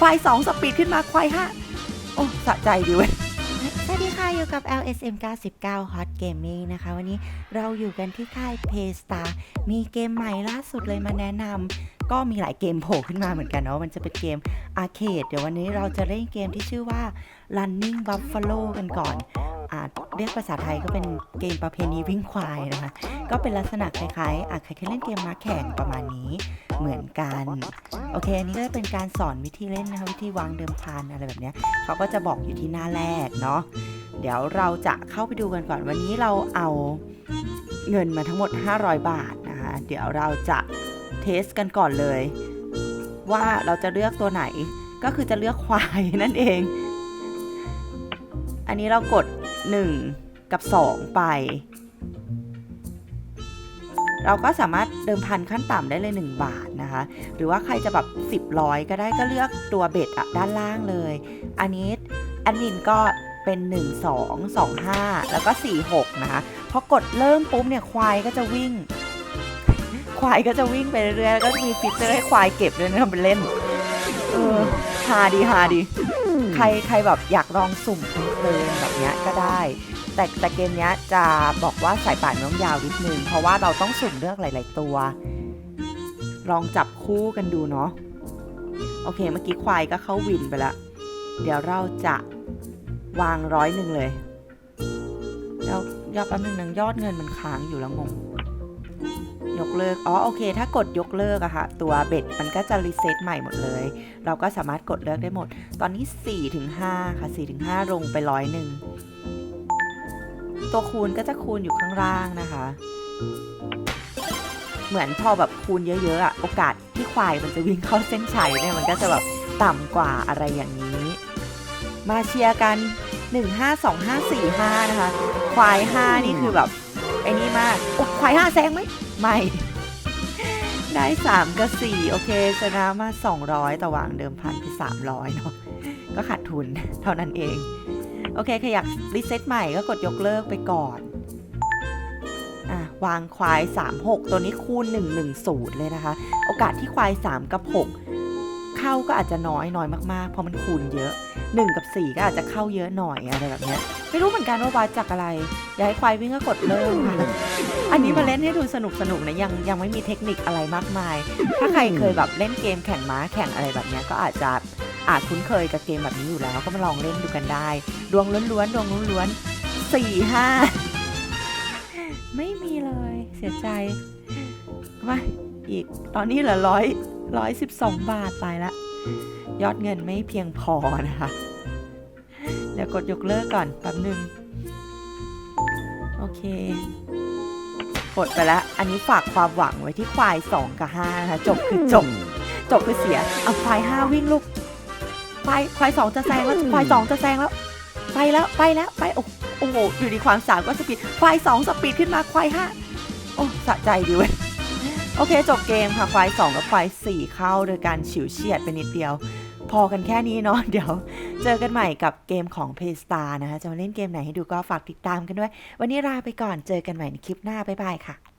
ควายสองสปีดขึ้นมาควายห้าโอ้ สะใจดีเว้ยสวัสดีค่ะ อยู่กับ LSM 99 Hot Gaming นะคะ วันนี้เราอยู่กันที่ค่าย Paystar มีเกมใหม่ล่าสุดเลยมาแนะนำ ก็มีหลายเกมโผล่ขึ้นมาเหมือนกันเนาะมันจะเป็นเกมอาร์เคดเดี๋ยววันนี้เราจะเล่นเกมที่ชื่อว่า Running Buffalo กันก่อนอาจเรียกภาษาไทยก็เป็นเกมประเพณีวิ่งควายนะคะ ก็เป็นลักษณะคล้ายๆอาจใครเคยเล่นเกมม้าแข่งประมาณนี้เหมือนกัน โอเค อันนี้ก็จะเป็นการสอนวิธีเล่นนะคะวิธีวางเดิมพันอะไรแบบเนี้ยเขาก็จะบอกอยู่ที่หน้าแรกเนาะเดี๋ยวเราจะเข้าไปดูกันก่อนวันนี้เราเอาเงินมาทั้งหมด 500 บาทนะคะ เดี๋ยวเราจะ เทสกันก่อนเลย ว่าเราจะเลือกตัวไหนก็คือจะเลือกควายนั่นเอง อันนี้เรากด 1 กับ 2 ไป เราก็สามารถเดิมพันขั้นต่ำได้เลย 1 บาทนะคะ หรือว่าใครจะแบบ 10ร้อยก็ได้ก็เลือกตัวเบ็ดอะด้านล่างเลย อันนี้แอดมินก็เป็น 1 2 2 5 แล้วก็ 4 6 นะคะพอกดเริ่มปุ๊บเนี่ยควายก็จะวิ่ง ควายก็จะวิ่งไปเรื่อยๆแล้วก็มีฟีเจอร์ให้ควายเก็บด้วยนะทำเป็นเล่น เออฮาดีฮาดี ใครใครแบบอยากลองสุ่มเพลินแบบเนี้ยก็ได้ แต่แต่เกมเนี้ยจะบอกว่าสายป่านน้องยาวนิดนึง เพราะว่าเราต้องสุ่มเลือกหลาย ๆ ตัว ลองจับคู่กันดูเนาะ โอเคเมื่อกี้ควายก็เข้าวินไปละเดี๋ยวเราจะวางร้อยหนึ่งเลยแล้วยอดแป๊บนึงนึงยอดเงินมันค้างอยู่แล้วงง ยกเลิก อ๋อ โอเค ถ้ากดยกเลิกอะค่ะ ตัวเบ็ดมันก็จะรีเซ็ตใหม่หมดเลย เราก็สามารถกดเลิกได้หมด ตอนนี้4ถึง5ค่ะ4ถึง5ลงไปร้อยหนึ่ง ตัวคูณก็จะคูณอยู่ข้างล่างนะคะ เหมือนพอแบบคูณเยอะๆอะโอกาสที่ควายมันจะวิ่งเข้าเส้นชัยเนี่ยมันก็จะแบบต่ำกว่าอะไรอย่างนี้ มาเชียร์กัน 1 5 2 5 4 5 นะคะ ควาย 5 นี่คือแบบไอ้นี่มากโอ้ควาย 5 แซงไหม ไม่ ได้ 3 กับ 4 โอเคชนะมา 200 แต่วางเดิมพันไป300 เนาะก็ขาดทุนเท่านั้นเอง โอเคใครอยากรีเซ็ตใหม่ก็กดยกเลิกไปก่อนอะวางควาย 3 6 ตัวนี้คูณ 1 1 0 เลยนะคะ โอกาสที่ควาย 3 กับ 6 เข้าก็อาจจะน้อยน้อยมากๆ เพราะมันคูณเยอะ 1 กับ 4 ก็อาจจะเข้าเยอะหน่อยอะไรแบบเนี้ยไม่รู้เหมือนกันว่าวัดจากอะไร อยากให้ควายวิ่งก็กดเริ่มค่ะอันนี้มาเล่นให้ดูสนุกสนุกๆนะยังยังไม่มีเทคนิคอะไรมากมาย ถ้าใครเคยแบบเล่นเกมแข่งม้าแข่งอะไรแบบเนี้ยก็อาจจะอาจคุ้นเคยกับเกมแบบนี้อยู่แล้ว ก็มาลองเล่นดูกันได้ ดวงล้วนๆดวงล้วนๆสี่ห้าไม่มีเลย เสียใจมาอีกตอนนี้เหลือร้อย ร้อยสิบสองบาทไปละ ยอดเงินไม่เพียงพอนะคะ เดี๋ยวกดยกเลิกก่อนแป๊บหนึ่งโอเคกดไปแล้วอันนี้ฝากความหวังไว้ที่ควาย 2 กับ 5 นะคะ จบคือจบ จบคือเสียเอาควาย 5 วิ่งลูก ควายควาย 2 จะแซงแล้ว ควาย 2 จะแซงแล้ว ไปแล้วไปแล้วไป โอ้โอ้โหอยู่ดีความสามก็สปีด ควาย 2 สปีดขึ้นมา ควาย 5 โอ้ สะใจดีเว้ย โอเค จบเกมค่ะควาย2กับควาย4เข้าโดยการฉิวเฉียดไปนิดเดียว พอกันแค่นี้เนาะเดี๋ยว เจอกันใหม่กับเกมของ Paystar นะคะ จะมาเล่นเกมไหนให้ดูก็ฝากติดตามกันด้วย วันนี้ลาไปก่อนเจอกันใหม่ในคลิปหน้า บ๊ายบายค่ะ